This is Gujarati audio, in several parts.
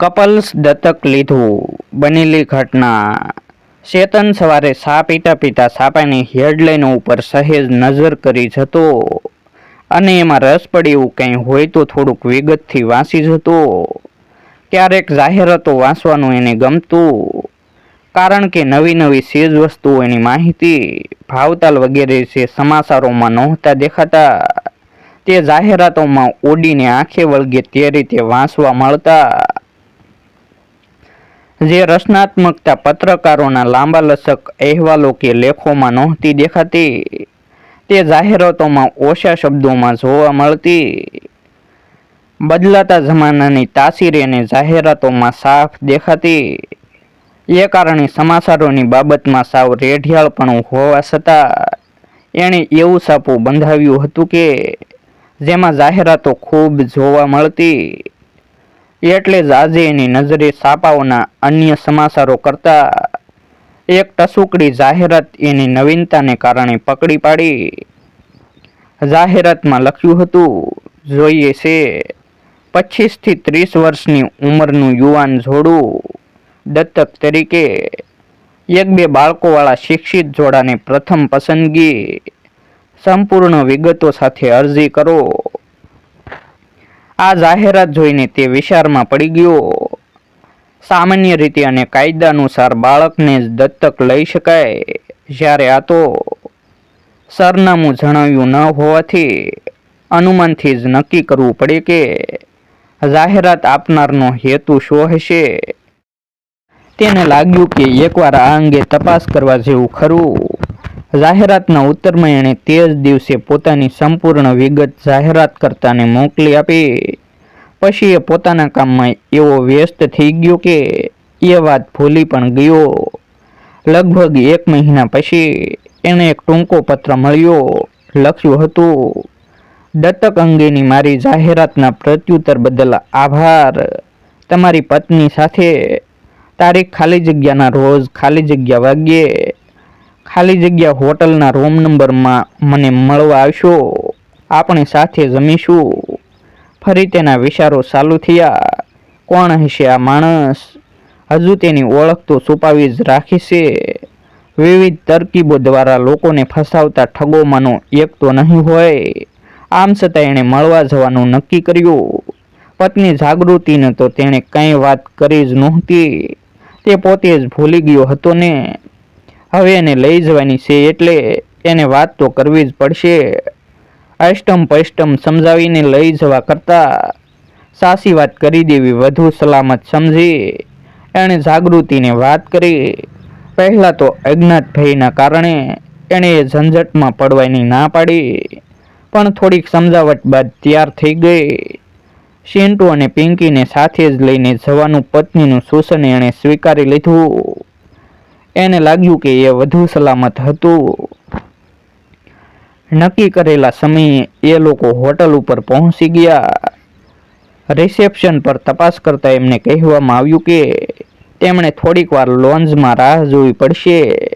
કપલ્સ દત્તક લીધું. બનેલી ઘટના. ચેતન સવારે સા પીતા પીતા સાપાની હેડલાઇન ઉપર સહેજ નજર કરી જતો. અને એમાં રસ પડે એવું કંઈ હોય તો થોડુંક વિગતથી વાંચી જતો. ક્યારેક જાહેરાતો વાંચવાનું એને ગમતું. કારણ કે નવી નવી ચીજ વસ્તુઓ એની માહિતી, ભાવતાલ વગેરે જે સમાચારોમાં નહોતા દેખાતા, તે જાહેરાતોમાં ઓડીને આંખે વળગે તે રીતે વાંચવા મળતા. જે રચનાત્મકતા પત્રકારોના લાંબા લસક અહેવાલો કે લેખોમાં નહોતી દેખાતી, તે જાહેરાતોમાં ઓછા શબ્દોમાં જોવા મળતી, બદલાતા જમાનાની તાસીર એને જાહેરાતોમાં સાફ દેખાતી. એ કારણે સમાચારોની બાબતમાં સાવ રેઢિયાળપણું હોવા છતાં, એણે એવું સાપું બંધાવ્યું હતું કે, જેમાં જાહેરાતો ખૂબ જોવા મળતી. એટલે જ આજે એની નજરે છાપાઓના અન્ય સમાચારો કરતા એક ટસુકડી જાહેરાત એની નવીનતાને કારણે પકડી પાડી. જાહેરાતમાં લખ્યું હતું, જોઈએ છે પચીસથી ત્રીસ વર્ષની ઉંમરનું યુવાન જોડું, દત્તક તરીકે, એક બે બાળકોવાળા શિક્ષિત જોડાને પ્રથમ પસંદગી, સંપૂર્ણ વિગતો સાથે અરજી કરો. આ જાહેરાત જોઈને તે વિચારમાં પડી ગયો. સામાન્ય રીતે અને કાયદાનુસાર બાળકને જ દત્તક લઈ શકાય. જ્યારે આ તો સરનામું જણાવ્યું ન હોવાથી અનુમાનથી જ નક્કી કરવું પડે કે જાહેરાત આપનારનો હેતુ શું હશે. તેને લાગ્યું કે એકવાર આ અંગે તપાસ કરવા જેવું ખરું. જાહેરાતના ઉત્તરમાં એણે તે જ દિવસે પોતાની સંપૂર્ણ વિગત જાહેરાતકર્તાને મોકલી આપી. પછી એ પોતાના કામમાં એવો વ્યસ્ત થઈ ગયો કે એ વાત ભૂલી પણ ગયો. લગભગ એક મહિના પછી એણે એક ટૂંકો પત્ર મળ્યો. લખ્યું હતું, દત્તક અંગેની મારી જાહેરાતના પ્રત્યુત્તર બદલ આભાર. તમારી પત્ની સાથે તારીખ ખાલી જગ્યાના રોજ ખાલી જગ્યા વાગ્યે ખાલી જગ્યા હોટલના રૂમ નંબરમાં મને મળવા આવશો. આપણે સાથે જમીશું. ફરી તેના વિચારો ચાલુ થયા. કોણ હશે આ માણસ? હજુ તેની ઓળખ તો છુપાવી જ રાખી છે. વિવિધ તરકીબો દ્વારા લોકોને ફસાવતા ઠગોમાંનો એક તો નહીં હોય. આમ છતાં એણે મળવા જવાનું નક્કી કર્યું. પત્ની જાગૃતિને તો તેણે કંઈ વાત કરી જ નહોતી. તે પોતે જ ભૂલી ગયો હતો ને. હવે એને લઈ જવાની છે એટલે એને વાત તો કરવી જ પડશે. અષ્ટમ પષ્ટમ સમજાવીને લઈ જવા કરતાં સાસી વાત કરી દેવી, વધુ સલામત સમજી એણે જાગૃતિને વાત કરી. પહેલાં તો અજ્ઞાત ભયના કારણે એણે ઝંઝટમાં પડવાની ના પાડી, પણ થોડીક સમજાવટ બાદ તૈયાર થઈ ગઈ. શેન્ટુ અને પિંકીને સાથે જ લઈને જવાનું પત્નીનું સૂચન એણે સ્વીકારી લીધું. એને લાગ્યું કે એ વધુ સલામત હતું. નક્કી કરેલા સમયે એ લોકો હોટલ ઉપર પહોંચી ગયા. રિસેપ્શન પર તપાસ કરતા એમને કહેવામાં આવ્યું કે તેમણે થોડીક વાર લોન્જમાં રાહ જોવી પડશે.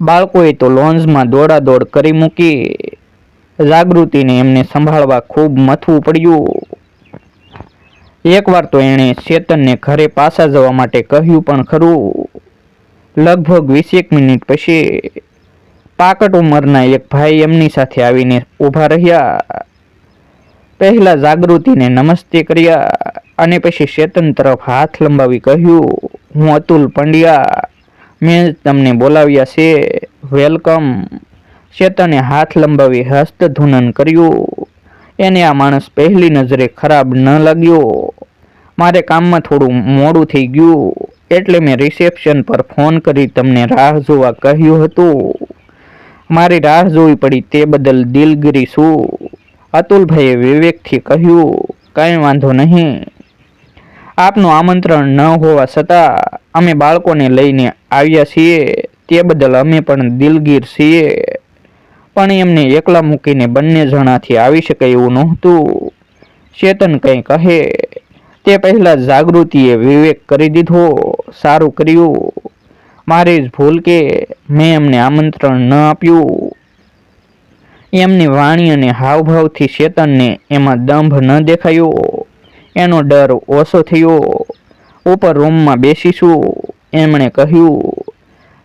બાળકોએ તો લોન્જમાં દોડાદોડ કરી મૂકી. જાગૃતિને એમને સંભાળવા ખૂબ મથવું પડ્યું. એકવાર તો એણે ચેતનને ઘરે પાછા જવા માટે કહ્યું પણ ખરું. લગભગ વીસેક મિનિટ પછી પાકટ ઉંમરના એક ભાઈ એમની સાથે આવીને ઊભા રહ્યા. પહેલા જાગૃતિને નમસ્તે કર્યા અને પછી ચેતન તરફ હાથ લંબાવી કહ્યું, હું અતુલ પંડ્યા. મેં તમને બોલાવ્યા છે. વેલકમ. ચેતને હાથ લંબાવી હસ્તધૂનન કર્યું. એને આ માણસ પહેલી નજરે ખરાબ ન લાગ્યો. મારે કામમાં થોડું મોડું થઈ ગયું. એટલે મેં રિસેપ્શન પર ફોન કરી તમને રાહ જોવા કહ્યું હતું. મારી રાહ જોવી પડી તે બદલ દિલગીરી શું અતુલભાઈએ વિવેકથી કહ્યું, કંઈ વાંધો નહીં. આપનું આમંત્રણ ન હોવા છતાં અમે બાળકોને લઈને આવ્યા છીએ. તે બદલ અમે પણ દિલગીર છીએ. પણ એમને એકલા મૂકીને બંને જણાથી આવી શકે એવું નહોતું. ચેતન કંઈ કહે તે પહેલાં જાગૃતિએ વિવેક કરી દીધો, સારું કર્યું. મારી જ ભૂલ કે મેં એમને આમંત્રણ ન આપ્યું. એમની વાણી અને હાવભાવથી ચેતનને એમાં દંભ ન દેખાયો. એનો ડર ઓછો થયો. ઉપર રૂમમાં બેસીશું, એમણે કહ્યું.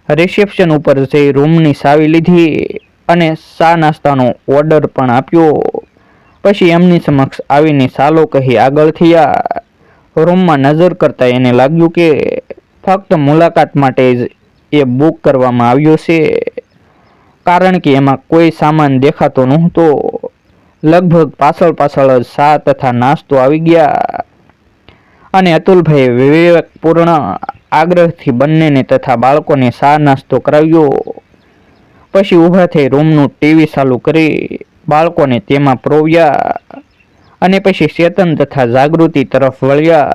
રિસેપ્શન ઉપર જઈ રૂમની સાવી લીધી અને ચા નાસ્તાનો ઓર્ડર પણ આપ્યો. પછી એમની સમક્ષ આવીને સાલો કહી આગળ થયા. રૂમમાં નજર કરતા એને લાગ્યું કે ફક્ત મુલાકાત માટે જ એ બુક કરવામાં આવ્યો છે. કારણ કે એમાં કોઈ સામાન દેખાતો નહોતો. લગભગ પાછળ પાછળ જ ચા તથા નાસ્તો આવી ગયા. અને અતુલભાઈએ વિવેકપૂર્ણ આગ્રહથી બંનેને તથા બાળકોને ચા નાસ્તો કરાવ્યો. પછી ઊભા થઈ રૂમનું ટીવી ચાલુ કરી બાળકોને તેમાં પ્રોવ્યા અને પછી ચેતન તથા જાગૃતિ તરફ વળ્યા.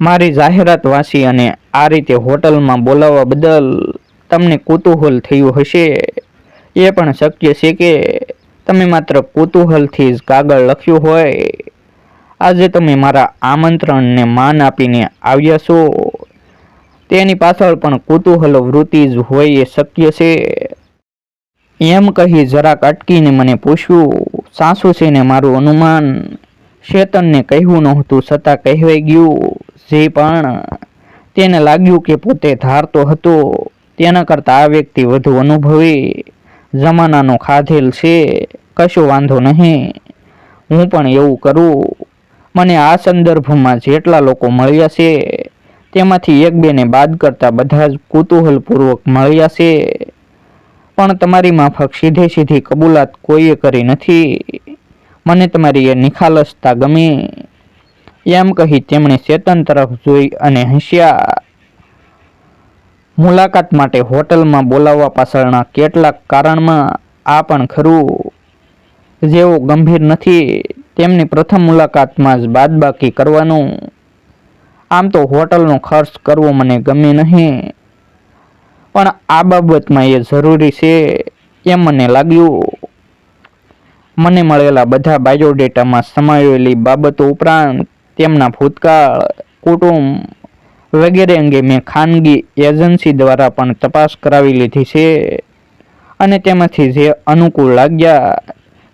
મારી જાહેરાત વાંચી અને આ રીતે હોટલમાં બોલાવવા બદલ તમને કુતૂહલ થયું હશે. એ પણ શક્ય છે કે તમે માત્ર કુતૂહલથી જ કાગળ લખ્યું હોય. આજે તમે મારા આમંત્રણને માન આપીને આવ્યા છો. તેની પાછળ પણ કુતૂહલ વૃત્તિ જ હોય એ શક્ય છે. એમ કહી જરાક અટકીને મને પૂછ્યું સાસુ છે ને મારું અનુમાન શેતનને કહેવું નહોતું છતાં કહેવાઈ ગયું. જે પણ તેને લાગ્યું કે પોતે ધારતો હતો, તેના કરતાં આ વ્યક્તિ વધુ અનુભવી. જમાનાનો ખાધેલ છે, કશો વાંધો નહીં. હું પણ એવું કરું. મને આ સંદર્ભમાં જેટલા લોકો મળ્યા છે, તેમાંથી એક બેને બાદ કરતા બધા જ કુતૂહલપૂર્વક મળ્યા છે. પણ તમારી માફક સીધે સીધી કબૂલાત કોઈએ કરી નથી. મને તમારી એ નિખાલસતા ગમી. એમ કહી તેમણે ચેતન તરફ જોઈ અને હસ્યા, મુલાકાત માટે હોટલમાં બોલાવવા પાછળના કેટલાક કારણમાં આ પણ ખરું. જેઓ ગંભીર નથી, તેમની પ્રથમ મુલાકાતમાં જ બાદબાકી કરવાનું. આમ તો હોટલનો ખર્ચ કરવો મને ગમે નહીં. પણ આ બાબતમાં એ જરૂરી છે એ મને લાગ્યું. મને મળેલા બધા બાયોડેટામાં સમાયેલી બાબતો ઉપરાંત તેમના ભૂતકાળ, કુટુંબ વગેરે અંગે મેં ખાનગી એજન્સી દ્વારા પણ તપાસ કરાવી લીધી છે અને તેમાંથી જે અનુકૂળ લાગ્યા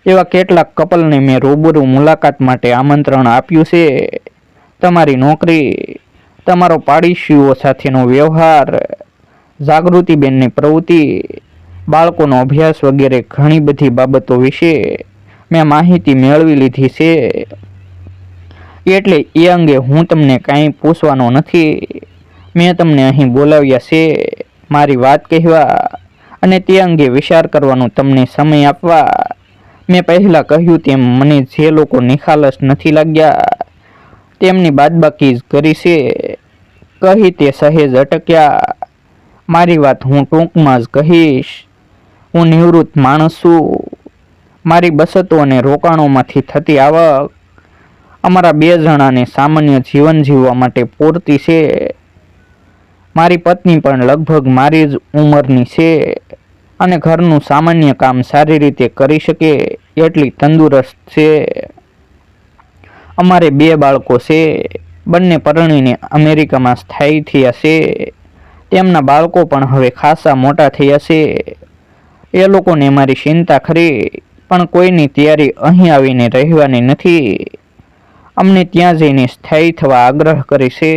એવા કેટલાક કપલને મેં રૂબરૂ મુલાકાત માટે આમંત્રણ આપ્યું છે. તમારી નોકરી, તમારો પાડીશીઓ સાથેનો વ્યવહાર જાગૃતિબેનની પ્રવૃત્તિ, બાળકોનો અભ્યાસ વગેરે ઘણી બધી બાબતો વિશે મેં માહિતી મેળવી લીધી છે. એટલે એ અંગે હું તમને કાંઈ પૂછવાનો નથી. મેં તમને અહીં બોલાવ્યા છે મારી વાત કહેવા અને તે અંગે વિચાર કરવાનો તમને સમય આપવા. મેં પહેલાં કહ્યું તેમ મને જે લોકો નિખાલસ નથી લાગ્યા, તેમની બાદબાકી જ કરી છે. કહી તે સહેજ અટક્યા. મારી વાત હું ટૂંકમાં જ કહીશ. હું નિવૃત્ત માણસ છું. મારી બચતો અને રોકાણોમાંથી થતી આવક અમારા બે જણાને સામાન્ય જીવન જીવવા માટે પૂરતી છે. મારી પત્ની પણ લગભગ મારી જ ઉંમરની છે અને ઘરનું સામાન્ય કામ સારી રીતે કરી શકે એટલી તંદુરસ્ત છે. અમારે બે બાળકો છે. બંને પરણીને અમેરિકામાં સ્થાયી થયા છે. તેમના બાળકો પણ હવે ખાસા મોટા થયા છે. એ લોકોને મારી ચિંતા ખરી, પણ કોઈની તૈયારી અહીં આવીને રહેવાની નથી. અમને ત્યાં જઈને સ્થાયી થવા આગ્રહ કરે છે,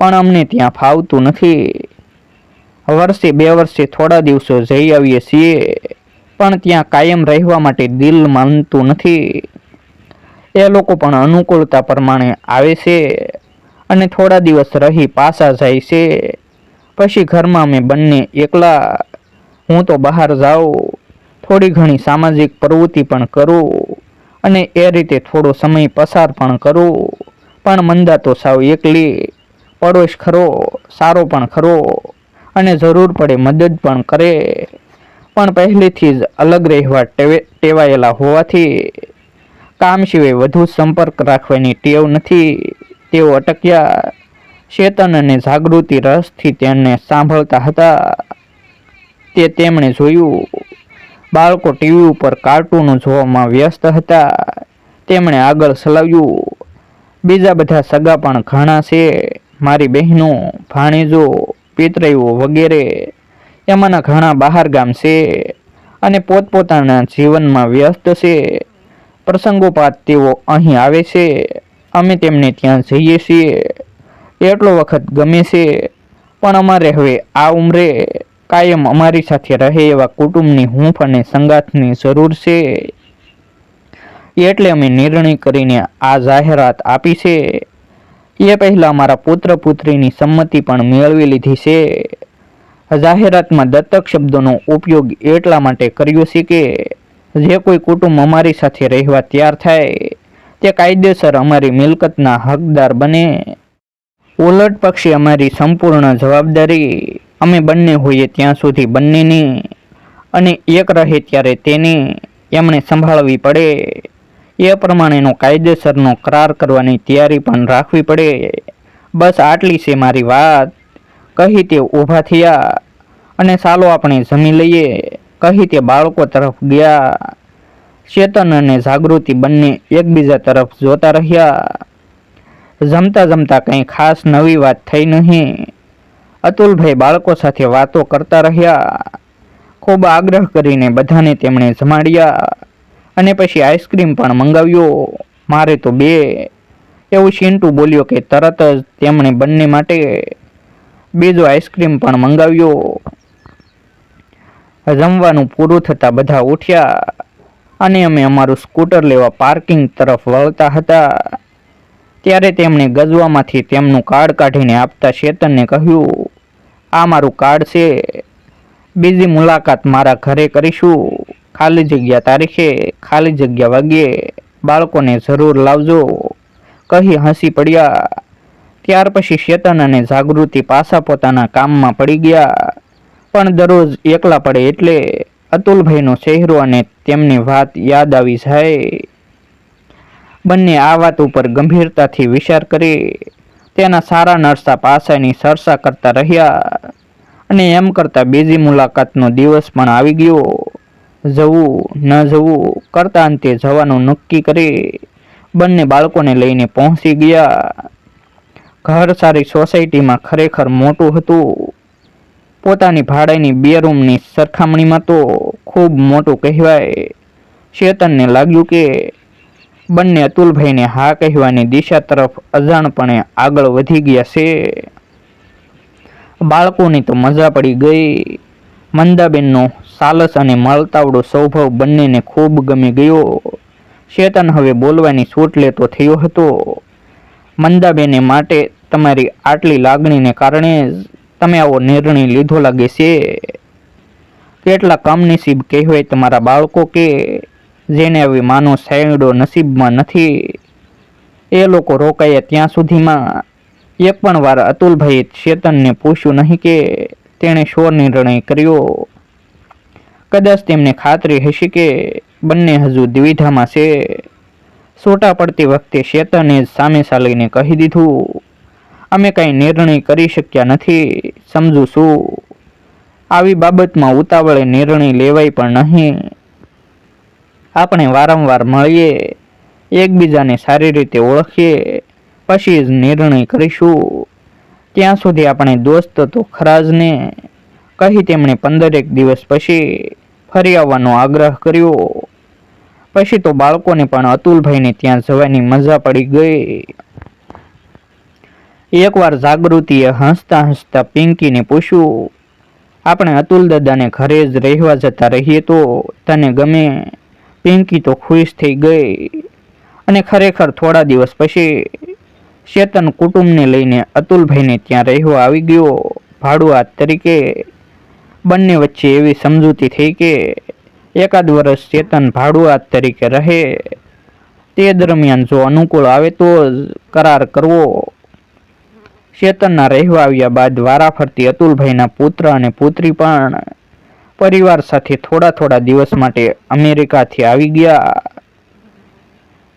પણ અમને ત્યાં ફાવતું નથી. વર્ષે બે વર્ષે થોડા દિવસો જઈ આવીએ છીએ, પણ ત્યાં કાયમ રહેવા માટે દિલ માનતું નથી. એ લોકો પણ અનુકૂળતા પ્રમાણે આવે છે અને થોડા દિવસ રહી પાછા જાય છે. પછી ઘરમાં અમે બંને એકલા. હું તો બહાર જાઉં, થોડી ઘણી સામાજિક પ્રવૃત્તિ પણ કરું અને એ રીતે થોડો સમય પસાર પણ કરું. પણ મંદા તો સાવ એકલી, પડોશ ખરો, સારો પણ ખરો અને જરૂર પડે મદદ પણ કરે. પણ પહેલેથી જ અલગ રહેવા ટેવે, ટેવાયેલા હોવાથી કામ સિવાય વધુ સંપર્ક રાખવાની ટેવ નથી. તેઓ અટક્યા ચેતન અને જાગૃતિ રસથી તેમને સાંભળતા હતા. તે તેમણે જોયું, બાળકો ટીવી ઉપર કાર્ટૂનો જોવામાં વ્યસ્ત હતા. તેમણે આગળ ચલાવ્યું બીજા બધા સગા પણ ઘણા છે. મારી બહેનો, ભાણેજો, પિતરાઈઓ વગેરે, એમાંના ઘણા બહાર ગામ છે અને પોતપોતાના જીવનમાં વ્યસ્ત છે. પ્રસંગોપાત તેઓ અહીં આવે છે. અમે તેમને ત્યાં જઈએ છીએ. એટલો વખત ગમે છે, પણ અમારે હવે આ ઉંમરે કાયમ અમારી સાથે રહે એવા કુટુંબની હૂંફ અને સંગાથની જરૂર છે. એટલે અમે નિર્ણય કરીને આ જાહેરાત આપી છે. એ પહેલાં મારા પુત્ર પુત્રીની સંમતિ પણ મેળવી લીધી છે. જાહેરાતમાં દત્તક શબ્દોનો ઉપયોગ એટલા માટે કર્યો છે કે, જે કોઈ કુટુંબ અમારી સાથે રહેવા તૈયાર થાય, તે કાયદેસર અમારી મિલકતના હકદાર બને. ઉલટ પક્ષે અમારી સંપૂર્ણ જવાબદારી. અમે બંને હોઈએ ત્યાં સુધી બંનેની અને એક રહે ત્યારે તેની એમણે સંભાળવી પડે. એ પ્રમાણેનો કાયદેસરનો કરાર કરવાની તૈયારી પણ રાખવી પડે. બસ આટલી છે મારી વાત. કહી તે ઊભા થયા અને ચાલો આપણે જમી લઈએ. કહી તે બાળકો તરફ ગયા. ચેતન અને જાગૃતિ બંને એકબીજા તરફ જોતા રહ્યા. જમતા જમતા કંઈ ખાસ નવી વાત થઈ નહીં. અતુલભાઈ બાળકો સાથે વાતો કરતા રહ્યા. ખૂબ આગ્રહ કરીને બધાને તેમણે જમાડ્યા અને પછી આઈસ્ક્રીમ પણ મંગાવ્યો. મારે તો બે. એવું શિન્ટુ બોલ્યો કે તરત જ તેમણે બંને માટે બીજો આઈસ્ક્રીમ પણ મંગાવ્યો. જમવાનું પૂરું થતાં બધા ઉઠ્યા અને અમે અમારું સ્કૂટર લેવા પાર્કિંગ તરફ વળતા હતા. ત્યારે તેમણે ગજવામાંથી તેમનું કાર્ડ કાઢીને આપતા ચેતનને કહ્યું, આ મારું કાર્ડ છે. બીજી મુલાકાત મારા ઘરે કરીશું. ખાલી જગ્યા તારીખે, ખાલી જગ્યા વાગ્યે બાળકોને જરૂર લાવજો. કહી હસી પડ્યા. ત્યાર પછી ચેતન અને જાગૃતિ પાછા પોતાના કામમાં પડી ગયા. પણ દરરોજ એકલા પડે એટલે અતુલભાઈનો ચહેરો અને તેમની વાત યાદ આવી જાય. બંને આ વાત ઉપર ગંભીરતાથી વિચાર કરી તેના સારા નરસા પાસાની સરસા કરતા રહ્યા અને એમ કરતા બીજી મુલાકાતનો દિવસ પણ આવી ગયો. જવું, ન જવું કરતા અંતે જવાનું નક્કી કરી બંને બાળકોને લઈને પહોંચી ગયા. ઘર સારી સોસાયટીમાં ખરેખર મોટું હતું. પોતાની ભાડાની બે રૂમની સરખામણીમાં તો ખૂબ મોટું કહેવાય. ચેતનને લાગ્યું કે બંને અતુલભાઈને હા કહેવાની દિશા તરફ અજાણપણે આગળ વધી ગયા છે. બાળકોની તો મજા પડી ગઈ. મંદાબેનનો સાલસ અને મળતાવડો સ્વભાવ બંનેને ખૂબ ગમી ગયો. શેતન હવે બોલવાની છૂટ લેતો થયો હતો. મંદાબેને માટે તમારી આટલી લાગણીને કારણે તમે આવો નિર્ણય લીધો લાગે છે. કેટલા કમનસીબ કહેવાય તમારા બાળકો કે જેને આવી માનો સાયડો નસીબમાં નથી. એ લોકો રોકાયા ત્યાં સુધીમાં. એક પણ વાર અતુલભાઈએ ચેતનને પૂછ્યું નહીં કે તેણે શો નિર્ણય કર્યો. કદાચ તેમને ખાતરી હશે કે બંને હજુ દ્વિધામાં છે. છૂટા પડતી વખતે ચેતને સામે સાલીને કહી દીધું, અમે કાંઈ નિર્ણય કરી શક્યા નથી, સમજુ છું. આવી બાબતમાં ઉતાવળે નિર્ણય લેવાય પણ નહીં. આપણે વારંવાર મળીએ, એકબીજાને સારી રીતે ઓળખીએ, પછી જ નિર્ણય કરીશું. ત્યાં સુધી આપણે દોસ્ત તો ખરા જ ને, કહી તેમણે પંદરેક દિવસ પછી ફરી આવવાનો આગ્રહ કર્યો. પછી તો બાળકોને પણ અતુલભાઈને ત્યાં જવાની મજા પડી ગઈ. એકવાર જાગૃતિએ હસતા હસતા પિંકીને પૂછ્યું, આપણે અતુલ દાદાને ઘરે જ રહેવા જતા રહીએ તો તને ગમે? પિંકી તો ખુશ થઈ ગઈ. અને ખરેખર થોડા દિવસ પછી ચેતન કુટુંબને લઈને અતુલભાઈને ત્યાં રહેવા આવી ગયો. ભાડુઆત તરીકે બંને વચ્ચે એવી સમજૂતી થઈ કે એકાદ વર્ષ ચેતન ભાડુઆત તરીકે રહે. તે દરમિયાન જો અનુકૂળ આવે તો જ કરાર કરવો. ચેતનના રહેવા આવ્યા બાદ વારાફરતી અતુલભાઈના પુત્ર અને પુત્રી પણ પરિવાર સાથે થોડા થોડા દિવસ માટે અમેરિકાથી આવી ગયા.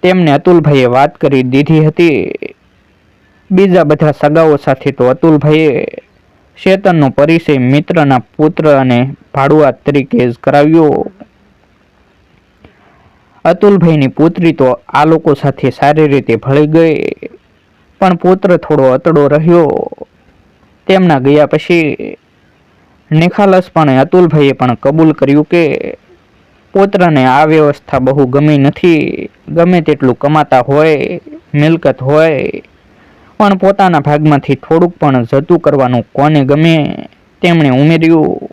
તેમને અતુલભાઈએ વાત કરી દીધી હતી. બીજા બધા સગાઓ સાથે તો અતુલભાઈએ શેતનનો પરિચય મિત્રના પુત્ર અને ભાડુઆત તરીકે જ કરાવ્યો. અતુલભાઈની પુત્રી તો આ લોકો સાથે સારી રીતે ભળી ગઈ, પણ પુત્ર થોડો અતડો રહ્યો. તેમના ગયા પછી નિખાલસપણે અતુલભાઈએ પણ કબૂલ કર્યું કે પુત્રને આ વ્યવસ્થા બહુ ગમી નથી. ગમે તેટલું કમાતા હોય, મિલકત હોય, પણ પોતાના ભાગમાંથી થોડુંક પણ જતું કરવાનું કોને ગમે તેમણે ઉમેર્યું.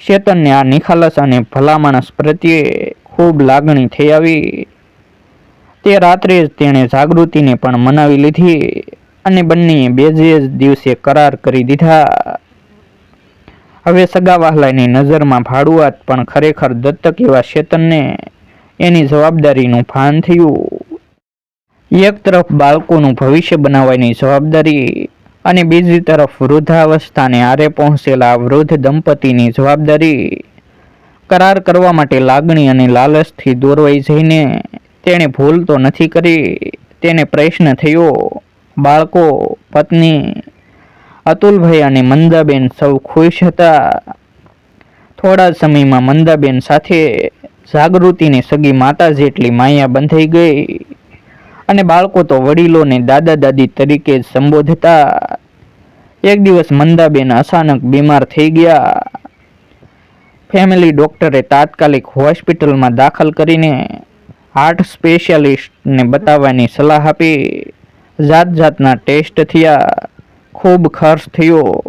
શેતનને આ નિખાલસ અને ભલા માણસ પ્રત્યે ખૂબ લાગણી થઈ આવી. તે રાત્રે જ તેણે જાગૃતિને પણ મનાવી લીધી અને બંનેએ બેજે જ દિવસે કરાર કરી દીધા. હવે સગાવાહલાની નજરમાં ભાડુઆત પણ ખરેખર દત્તક એવા શેતનને એની જવાબદારીનું ભાન થયું. એક તરફ બાળકોનું ભવિષ્ય બનાવવાની જવાબદારી અને બીજી તરફ વૃદ્ધાવસ્થાને આરે પહોંચેલા વૃદ્ધ દંપતીની જવાબદારી કરાર કરવા માટે લાગણી અને લાલચથી દોરવાઈ જઈને તેણે ભૂલ તો નથી કરી, તેને પ્રશ્ન થયો, બાળકો, પત્ની અતુલભાઈ અને મંદાબેન સૌ ખુશ હતા. થોડા સમયમાં મંદાબેન સાથે જાગૃતિને સગી માતા જેટલી માયા બંધાઈ ગઈ અને બાળકો તો વડીલોને દાદા દાદી તરીકે જ સંબોધતા. એક દિવસ મંદાબેન અચાનક બીમાર થઈ ગયા. ફેમિલી ડોક્ટરે તાત્કાલિક હોસ્પિટલમાં દાખલ કરીને હાર્ટ સ્પેશિયાલિસ્ટને બતાવવાની સલાહ આપી. જાત જાતના ટેસ્ટ થયા. ખૂબ ખર્ચ થયો.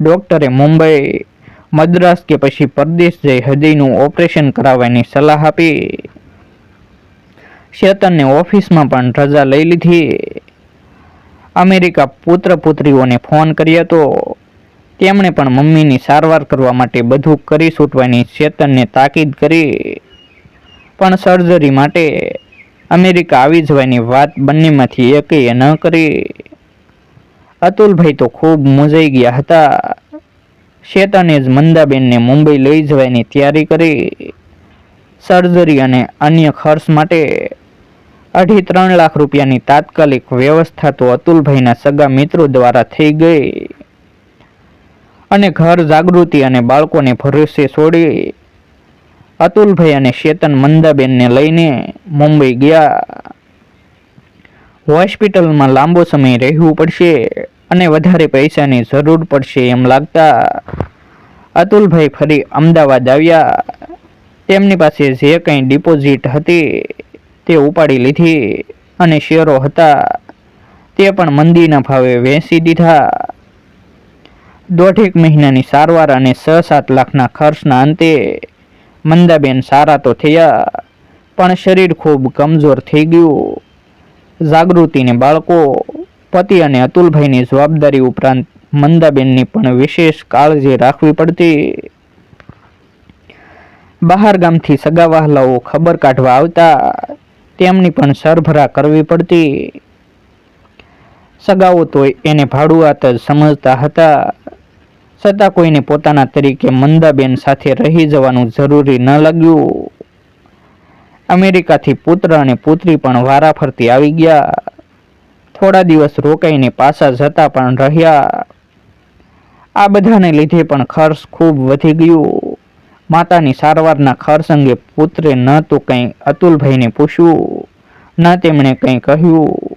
ડોક્ટરે મુંબઈ, મદ્રાસ કે પછી પરદેશ જઈ હૃદયનું ઓપરેશન કરાવવાની સલાહ આપી. ચેતનને ઓફિસમાં પણ રજા લઈ લીધી. અમેરિકા પુત્ર પુત્રીઓને ફોન કર્યો તો તેમણે પણ મમ્મીની સારવાર કરવા માટે બધું કરી છૂટવાની ચેતનને તાકીદ કરી. પણ સર્જરી માટે અમેરિકા આવી જવાની વાત બંનેમાંથી એકેય ન કરી. અતુલભાઈ તો ખૂબ મૂંઝાઈ ગયા હતા. શેતાને જ મંદાબેનને મુંબઈ લઈ જવાની તૈયારી કરી. સર્જરી અને અન્ય ખર્ચ માટે અઢી ત્રણ લાખ રૂપિયાની તાત્કાલિક વ્યવસ્થા તો અતુલભાઈના સગા મિત્રો દ્વારા થઈ ગઈ. અને ઘર જાગૃતિ અને બાળકોને ભરોસે છોડી અતુલભાઈ અને શેતન મંદાબેનને લઈને મુંબઈ ગયા. હોસ્પિટલમાં લાંબો સમય રહેવું પડશે. અને વધારે પૈસાની જરૂર પડશે એમ લાગતા અતુલભાઈ ફરી અમદાવાદ આવ્યા. તેમની પાસે જે કંઈ ડિપોઝિટ હતી તે ઉપાડી લીધી અને શેરો હતા તે પણ મંદીના ભાવે વેચી દીધા. દોઢેક મહિનાની સારવાર અને છ સાત લાખના ખર્ચના અંતે મંદાબેન સારા તો થયા, પણ શરીર ખૂબ કમજોર થઈ ગયું. જાગૃતિને બાળકો પતિ અને અતુલભાઈની જવાબદારી ઉપરાંત મંદાબેનની પણ વિશેષ કાળજી રાખવી પડતી. બહાર ગામથી સગા વહાલાઓ ખબર કાઢવા આવતા તેમની પણ સરભરા કરવી પડતી. સગાઓ તો એને ભાડુઆત જ સમજતા હતા. છતાં કોઈને પોતાના તરીકે મંદાબેન સાથે રહી જવાનું જરૂરી ન લાગ્યું. અમેરિકાથી પુત્ર અને પુત્રી પણ વારાફરતી આવી ગયા. થોડા દિવસ રોકાઈને પાછા જતા પણ રહ્યા. આ બધાને લીધે પણ ખર્ચ ખૂબ વધી ગયું. માતાની સારવારના ખર્ચ અંગે પુત્રે ન તો કંઈ અતુલભાઈને પૂછ્યું, ન તેમણે કંઈ કહ્યું.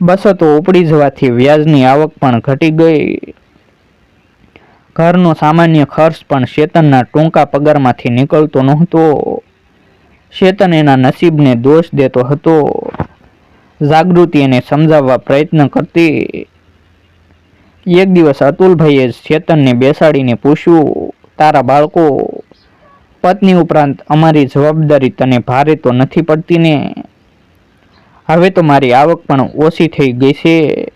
બસો તો ઉપડી જવાથી વ્યાજની આવક પણ ઘટી ગઈ. ઘરનો સામાન્ય ખર્ચ પણ શેતનના ટૂંકા પગારમાંથી નીકળતો નહોતો. ચેતન એના નસીબને દોષ દેતો હતો. જાગૃતિ એને સમજાવવા પ્રયત્ન કરતી એક દિવસ અતુલભાઈએ ચેતનને બેસાડીને પૂછ્યું, તારા બાળકો, પત્ની ઉપરાંત અમારી જવાબદારી તને ભારે તો નથી પડતી ને? હવે તો મારી આવક પણ ઓછી થઈ ગઈ છે.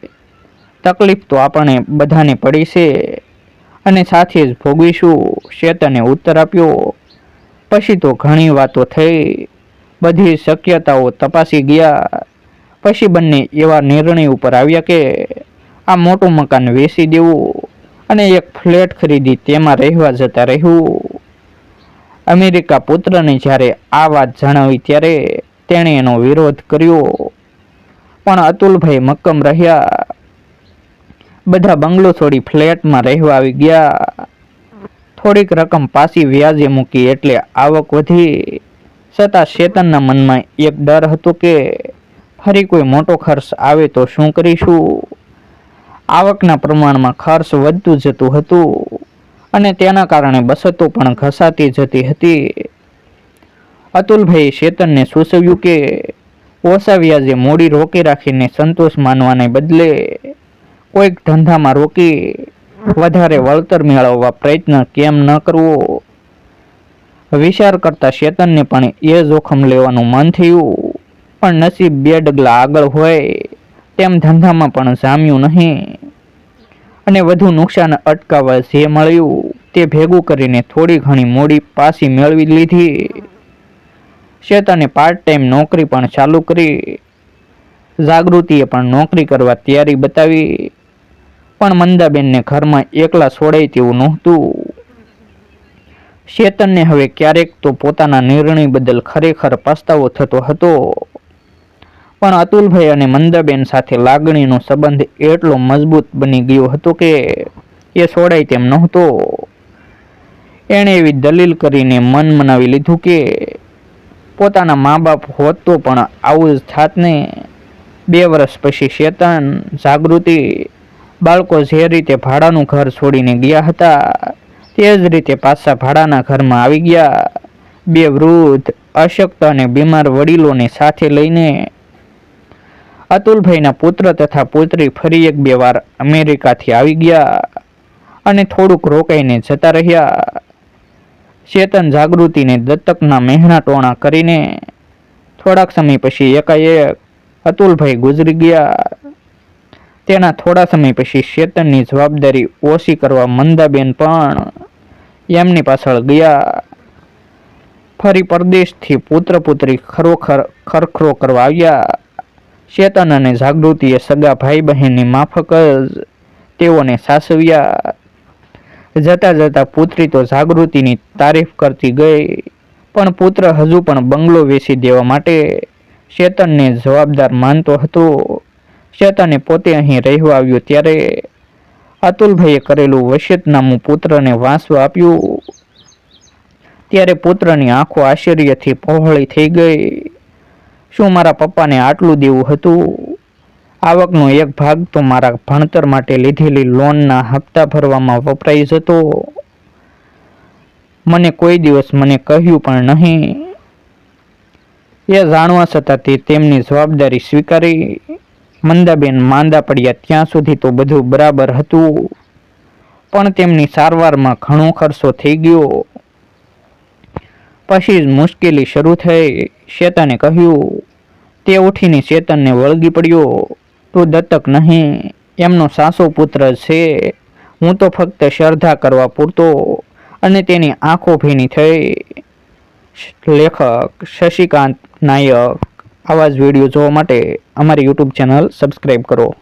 તકલીફ તો આપણને બધાને પડી છે. અને સાથે જ ભોગવીશું, ચેતને ઉત્તર આપ્યો. પછી તો ઘણી વાતો થઈ. બધી શક્યતાઓ તપાસી ગયા. પછી બંને એવા નિર્ણય ઉપર આવ્યા કે આ મોટું મકાન વેચી દેવું અને એક ફ્લેટ ખરીદી તેમાં રહેવા જતા રહેવું. અમેરિકા પુત્રને જ્યારે આ વાત જણાવી ત્યારે તેણે એનો વિરોધ કર્યો. પણ અતુલભાઈ મક્કમ રહ્યા. બધા બંગલો છોડી ફ્લેટમાં રહેવા આવી ગયા. થોડીક રકમ પાછી વ્યાજે મૂકી એટલે આવક વધી. છતાં ચેતનના મનમાં એક ડર હતો કે ફરી કોઈ મોટો ખર્ચ આવે તો શું કરીશું? આવકના પ્રમાણમાં ખર્ચ વધતું જતું હતું અને તેના કારણે બસતો પણ ઘસાતી જતી હતી. અતુલભાઈ શેતનને સૂચવ્યું કે ઓછા વ્યાજે મૂડી રોકી રાખીને સંતોષ માનવાને બદલે કોઈક ધંધામાં રોકી વધારે વળતર મેળવવા પ્રયત્ન કેમ ન કરવો? વિચાર કરતા શેતનને પણ એ જોખમ લેવાનું મન થયું. પણ નસીબ બે ડગલા આગળ હોય તેમ ધંધામાં પણ જામ્યું નહીં. અને વધુ નુકસાન અટકાવવા જે મળ્યું તે ભેગું કરીને થોડી ઘણી મૂડી પાછી મેળવી લીધી. શેતને પાર્ટ ટાઈમ નોકરી પણ ચાલુ કરી. જાગૃતિએ પણ નોકરી કરવા તૈયારી બતાવી. પણ મંદાબેનને ઘરમાં એકલા છોડાય તેવું નહોતું. શેતનને હવે ક્યારેક તો પોતાના નિર્ણય બદલ ખરેખર પસ્તાવો થતો હતો. પણ અતુલભાઈ અને મંદાબેન સાથે લાગણીનો સંબંધ એટલો મજબૂત બની ગયો હતો કે એ છોડાય તેમ નહોતો. એણે એવી દલીલ કરીને મન મનાવી લીધું કે પોતાના મા બાપ હોત તો પણ આવું જ થાત ને બે વર્ષ પછી શેતન જાગૃતિ બાળકો જે રીતે ભાડાનું ઘર છોડીને ગયા હતા, તે જ રીતે પાછા ભાડાના ઘરમાં આવી ગયા. બે વૃદ્ધ, અશક્ત અને બીમાર વડીલોને સાથે લઈને અતુલભાઈના પુત્ર તથા પુત્રી ફરી એક બે વાર અમેરિકાથી આવી ગયા અને થોડુંક રોકાઈને જતા રહ્યા. ચેતન જાગૃતિને દત્તકના મહેણા ટોણા કરીને થોડાક સમય પછી એકાએક અતુલભાઈ ગુજરી ગયા. તેના થોડા સમય પછી ચેતનની જવાબદારી ઓછી કરવા મંદાબેન પણ એમની પાછળ ગયા. ફરી પરદેશથી પુત્ર પુત્રી ખરોખર ખરખરો કરવા આવ્યા. ચેતન અને જાગૃતિએ સગા ભાઈ બહેનની માફક જ તેઓને સાસવ્યા. જતા જતા પુત્રી તો જાગૃતિની તારીફ કરતી ગઈ, પણ પુત્ર હજુ પણ બંગલો વેચી દેવા માટે ચેતનને જવાબદાર માનતો હતો. ચેતને પોતે અહીં રહેવા આવ્યો ત્યારે અતુલભાઈએ કરેલું વસિયતનામું પુત્રને વાંસવા આપ્યું. ત્યારે પુત્રની આંખો આશ્ચર્યથી પહોળી થઈ ગઈ. શું મારા પપ્પાને આટલું દેવું હતું? આવકનો એક ભાગ તો મારા ભણતર માટે લીધેલી લોનના હપ્તા ભરવામાં વપરાઈ જતો. મને કોઈ દિવસ મને કહ્યું પણ નહીં. એ જાણવા છતાં તે તેમની જવાબદારી સ્વીકારી. મંદાબેન માંદા પડ્યા ત્યાં સુધી તો બધું બરાબર હતું. પણ તેમની સારવારમાં ઘણો ખર્ચો થઈ ગયો. પછી જ મુશ્કેલી શરૂ થઈ. શેતાને કહ્યું, તે ઉઠીને શેતનને વળગી પડ્યો. તું દત્તક નહીં. એમનો સાસો પુત્ર છે. હું તો ફક્ત શ્રદ્ધા કરવા પૂરતો અને તેની આંખો ભીની થઈ. લેખક શશિકાંત નાયક. આવા જ વીડિયો જોવા માટે અમારી યુટ્યુબ ચેનલ સબસ્ક્રાઈબ કરો.